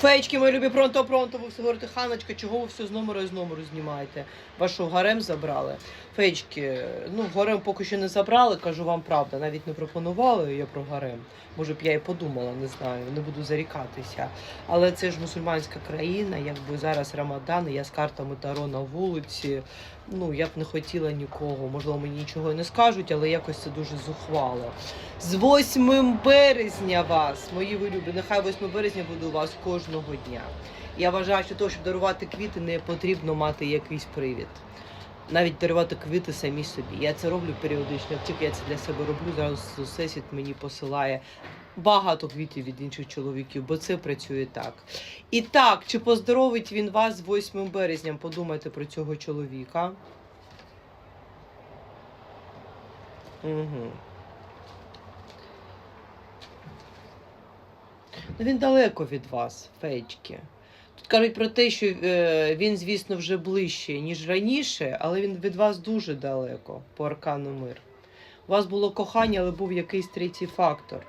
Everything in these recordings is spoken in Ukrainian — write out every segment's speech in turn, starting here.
Феєчки, мої любі, пронто-пронто, ви все говорите, Ханочка, чого ви все з номеру і з номеру знімаєте? Вашу гарем забрали. Феєчки, ну, гарем поки що не забрали, кажу вам правда, навіть не пропонували я про гарем. Може б я і подумала, не знаю, не буду зарікатися. Але це ж мусульманська країна, якби зараз Рамадан, я з картами Таро на вулиці. Ну, я б не хотіла нікого. Можливо, мені нічого не скажуть, але якось це дуже зухвало. З 8 березня вас, мої ви любі, нехай 8 березня буде у вас кожного дня. Я вважаю, що того, щоб дарувати квіти, не потрібно мати якийсь привід. Навіть дарувати квіти самі собі. Я це роблю періодично. Тільки я це для себе роблю, зразу всесвіт мені посилає багато квітів від інших чоловіків, бо це працює так. І так, чи поздоровить він вас з 8 березня? Подумайте про цього чоловіка. Угу. Ну, він далеко від вас, феєчки. Тут кажуть про те, що е, він, звісно, вже ближче, ніж раніше, але він від вас дуже далеко по аркану мир. У вас було кохання, але був якийсь третій фактор.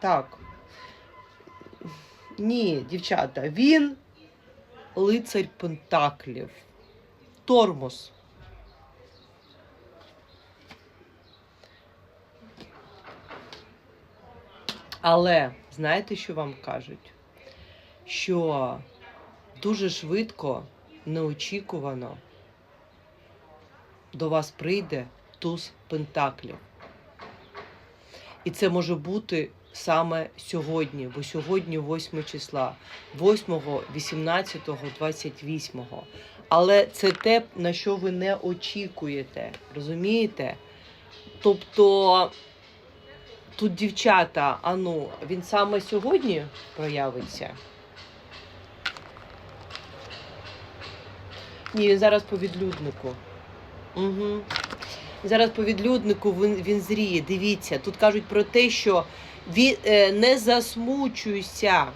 Так. Ні, дівчата, він лицар Пентаклів. Тормоз. Але знаєте, що вам кажуть? Що дуже швидко, неочікувано до вас прийде туз пентаклів. І це може бути саме сьогодні, бо сьогодні 8 числа, 8, 18, 28. Але це те, на що ви не очікуєте. Розумієте? Тобто тут дівчата, а ну, він саме сьогодні проявиться. Ні, він зараз по відлюднику. Угу. Зараз по відлюднику він, він зріє. Дивіться, тут кажуть про те, що він, е, не засмучуйся,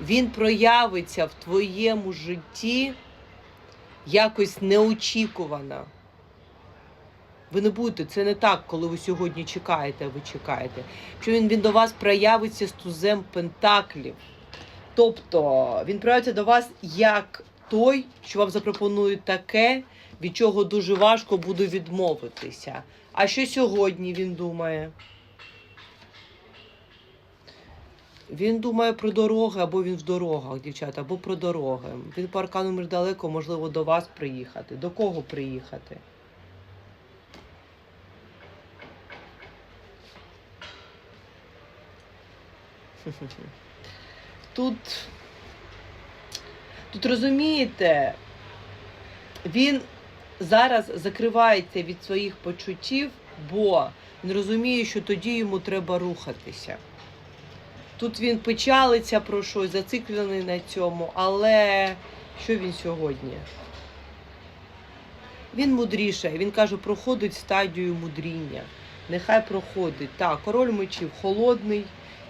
він проявиться в твоєму житті якось неочікувано. Ви не будете, це не так, коли ви сьогодні чекаєте, а ви чекаєте. Що він, він до вас проявиться з тузем пентаклів. Тобто він проявиться до вас як той, що вам запропонує таке, від чого дуже важко буде відмовитися. А що сьогодні він думає? Він думає про дороги, або він в дорогах, дівчата, або про дороги. Він по аркану далеко, можливо, до вас приїхати. До кого приїхати? Тут, тут розумієте, він зараз закривається від своїх почуттів, бо він розуміє, що тоді йому треба рухатися. Тут він печалиться про щось, зациклений на цьому, але що він сьогодні? Він мудрішає, він каже, проходить стадію мудріння. Нехай проходить. Так, король мечів холодний,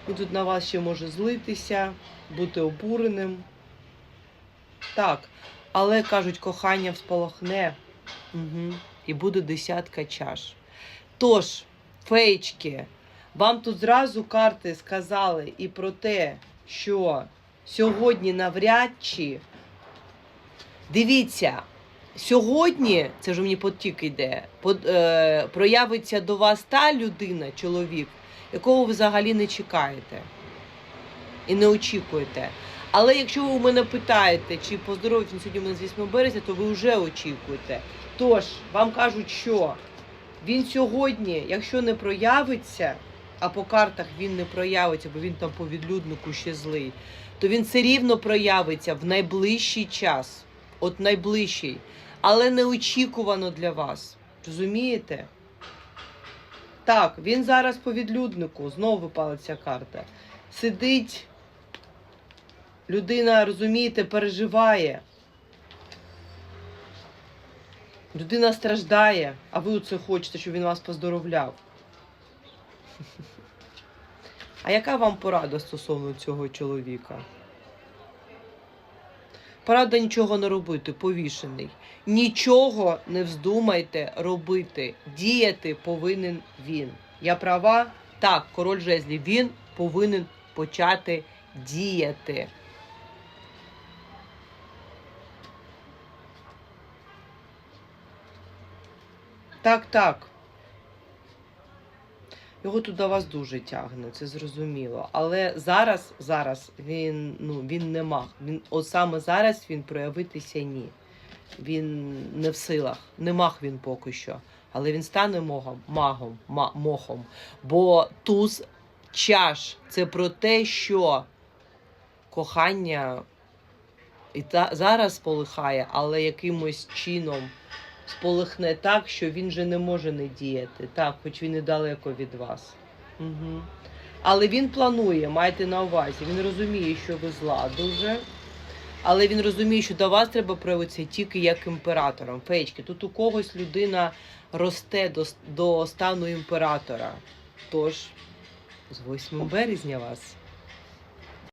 він тут на вас ще може злитися, бути обуреним. Так, але кажуть, кохання всполохне угу. і буде десятка чаш. Тож, феєчки, вам тут зразу карти сказали і про те, що сьогодні навряд чи. Дивіться, сьогодні, це ж мені потік йде, е, проявиться до вас та людина, чоловік, якого ви взагалі не чекаєте і не очікуєте. Але якщо ви у мене питаєте, чи поздоровить він сьогодні мене з 8 березня, то ви вже очікуєте. Тож, вам кажуть, що він сьогодні, якщо не проявиться, а по картах він не проявиться, бо він там по відлюднику ще злий, то він все рівно проявиться в найближчий час. От найближчий, але неочікувано для вас. Розумієте? Так, він зараз по відлюднику, знову ця карта. Сидить, людина, розумієте, переживає. Людина страждає, а ви оце хочете, щоб він вас поздоровляв. А яка вам порада стосовно цього чоловіка? Правда, нічого не робити, повішений. Нічого не вздумайте робити. Діяти повинен він. Я права? Так, король жезлі. він повинен почати діяти. Так, так. Його тут до вас дуже тягне, це зрозуміло. Але зараз, зараз він, ну, він не маг. Він, от саме зараз він проявитися ні. Він не в силах. Не маг він поки що. Але він стане могом, магом, ма, мохом. Бо туз чаш це про те, що кохання і та, зараз полихає, але якимось чином сполихне так, що він же не може не діяти. Так, хоч він і далеко від вас. Угу. Але він планує, майте на увазі. Він розуміє, що ви зла дуже. Але він розуміє, що до вас треба проявитися тільки як імператором. Феєчки, тут у когось людина росте до, до стану імператора. Тож, з 8 березня вас